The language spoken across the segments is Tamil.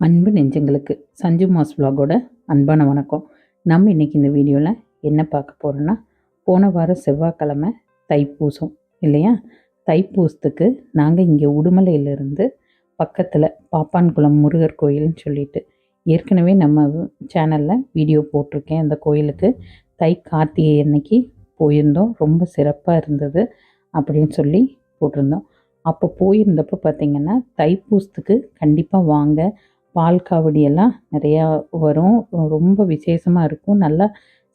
அன்பு நெஞ்சங்களுக்கு சஞ்சு மாஸ் விலாகோட அன்பான வணக்கம். நம்ம இன்றைக்கி இந்த வீடியோவில் என்ன பார்க்க போகிறோன்னா போன வாரம் செவ்வாய்க்கிழமை தைப்பூசம் இல்லையா? தைப்பூசத்துக்கு நாங்கள் இங்கே உடுமலையிலிருந்து பக்கத்தில் பாப்பான்குளம் முருகர் கோயில்னு சொல்லிட்டு ஏற்கனவே நம்ம சேனலில் வீடியோ போட்டிருக்கேன். அந்த கோயிலுக்கு தை கார்த்திகை அன்னைக்கு போயிருந்தோம். ரொம்ப சிறப்பாக இருந்தது அப்படின்னு சொல்லி போட்டிருந்தோம். அப்போ போயிருந்தப்போ பார்த்தீங்கன்னா தைப்பூசத்துக்கு கண்டிப்பாக வாங்க பால் காவடியெல்லாம் நிறையா வரும். ரொம்ப விசேஷமாக இருக்கும். நல்லா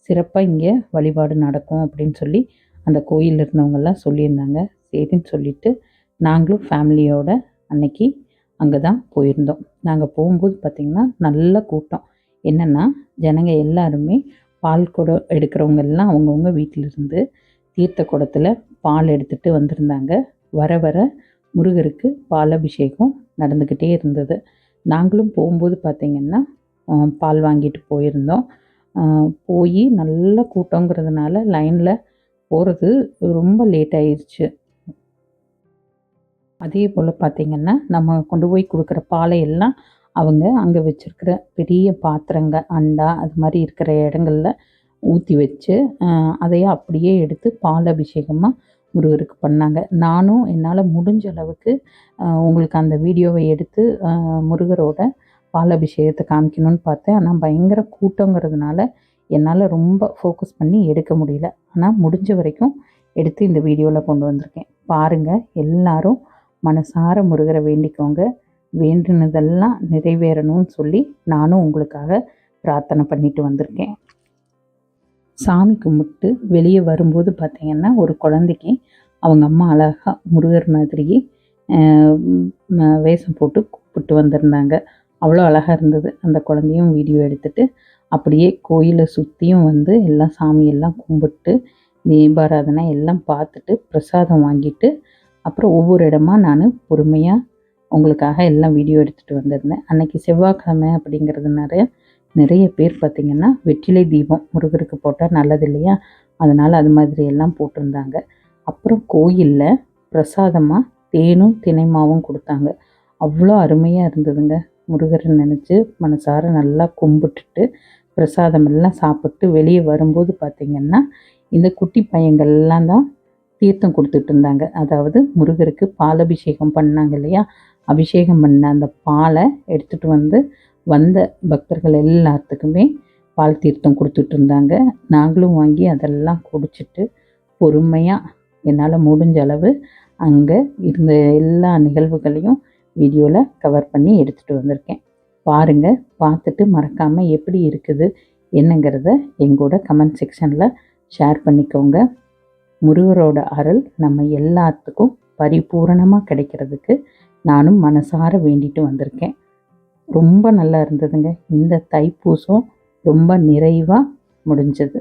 சிறப்பாக இங்கே வழிபாடு நடக்கும் அப்படின்னு சொல்லி அந்த கோயிலில் இருந்தவங்கெல்லாம் சொல்லியிருந்தாங்க. சரின்னு சொல்லிட்டு நாங்களும் ஃபேமிலியோட அன்னைக்கு அங்கே தான் போயிருந்தோம். நாங்கள் போகும்போது பார்த்திங்கன்னா நல்ல கூட்டம். என்னென்னா ஜனங்க எல்லாருமே பால் குடம் எடுக்கிறவங்க எல்லாம் அவங்கவுங்க வீட்டிலிருந்து தீர்த்த குடத்தில் பால் எடுத்துகிட்டு வந்திருந்தாங்க. வர வர முருகருக்கு பால் அபிஷேகம் நடந்துக்கிட்டே இருந்தது. நாங்களும் போகும்போது பார்த்திங்கன்னா பால் வாங்கிட்டு போயிருந்தோம். போய் நல்ல கூட்டங்கிறதுனால லைனில் போகிறது ரொம்ப லேட் ஆயிடுச்சு அதே போல் பார்த்திங்கன்னா நம்ம கொண்டு போய் கொடுக்குற பாலை எல்லாம் அவங்க அங்கே வச்சுருக்கிற பெரிய பாத்திரங்க அண்டா அது மாதிரி இருக்கிற இடங்கள்ல ஊற்றி வச்சு அதையே அப்படியே எடுத்து பால் அபிஷேகமாக முருகருக்கு பண்ணாங்க. நானும் என்னால் முடிஞ்ச அளவுக்கு உங்களுக்கு அந்த வீடியோவை எடுத்து முருகரோட பாலபிஷேகத்தை காமிக்கணும்னு பார்த்தேன். ஆனால் பயங்கர கூட்டங்கிறதுனால என்னால் ரொம்ப ஃபோக்கஸ் பண்ணி எடுக்க முடியல. ஆனால் முடிஞ்ச வரைக்கும் எடுத்து இந்த வீடியோவில் கொண்டு வந்திருக்கேன். பாருங்கள் எல்லாரும் மனசார முருகரை வேண்டிக்கோங்க. வேண்டுனதெல்லாம் நிறைவேறணும்னு சொல்லி நானும் உங்களுக்காக பிரார்த்தனை பண்ணிட்டு வந்திருக்கேன். சாமி கும்பிட்டு வெளியே வரும்போது பார்த்தீங்கன்னா ஒரு குழந்தைக்கு அவங்க அம்மா அழகாக முருகர் மாதிரியே வேஷம் போட்டு கூப்பிட்டு வந்திருந்தாங்க. அவ்வளோ அழகாக இருந்தது. அந்த குழந்தையும் வீடியோ எடுத்துட்டு அப்படியே கோயிலை சுற்றியும் வந்து எல்லாம் சாமியெல்லாம் கும்பிட்டு தீபாராதனை எல்லாம் பார்த்துட்டு பிரசாதம் வாங்கிட்டு அப்புறம் ஒவ்வொரு இடமா நான் பொறுமையாக உங்களுக்காக எல்லாம் வீடியோ எடுத்துகிட்டு வந்திருந்தேன். அன்னைக்கு செவ்வாய்க்கிழமை அப்படிங்கிறதுனால நிறைய பேர் பார்த்திங்கன்னா வெற்றிலை தீபம் முருகருக்கு போட்டால் நல்லது இல்லையா? அதனால் அது மாதிரி எல்லாம் போட்டிருந்தாங்க. அப்புறம் கோயிலில் பிரசாதமாக தேனும் தினைமாவும் கொடுத்தாங்க. அவ்வளோ அருமையாக இருந்ததுங்க. முருகரை நினச்சி மனசார நல்லா கும்பிட்டுட்டு பிரசாதம் எல்லாம் சாப்பிட்டு வெளியே வரும்போது பார்த்திங்கன்னா இந்த குட்டி பையங்கள்லாம் தான் தீர்த்தம் கொடுத்துட்டு இருந்தாங்க. அதாவது முருகருக்கு பால் அபிஷேகம் பண்ணாங்க இல்லையா? அபிஷேகம் பண்ண அந்த பாலை எடுத்துகிட்டு வந்து வந்த பக்தர்கள் எல்லாத்துக்குமே பால் தீர்த்தம் கொடுத்துட்டு இருந்தாங்க. நாங்களும் வாங்கி அதெல்லாம் குடிச்சிட்டு பொறுமையாக என்னால் முடிஞ்ச அளவு அங்கே இருந்த எல்லா நிகழ்வுகளையும் வீடியோவில் கவர் பண்ணி எடுத்துகிட்டு வந்திருக்கேன். பாருங்கள் பார்த்துட்டு மறக்காமல் எப்படி இருக்குது என்னங்கிறத எங்கூட கமெண்ட் செக்ஷனில் ஷேர் பண்ணிக்கோங்க. முருகரோட அருள் நம்ம எல்லாத்துக்கும் பரிபூரணமாக கிடைக்கிறதுக்கு நானும் மனசார வேண்டிட்டு வந்திருக்கேன். ரொம்ப நல்லா இருந்ததுங்க. இந்த தைப்பூசம் ரொம்ப நிறைவாக முடிஞ்சது.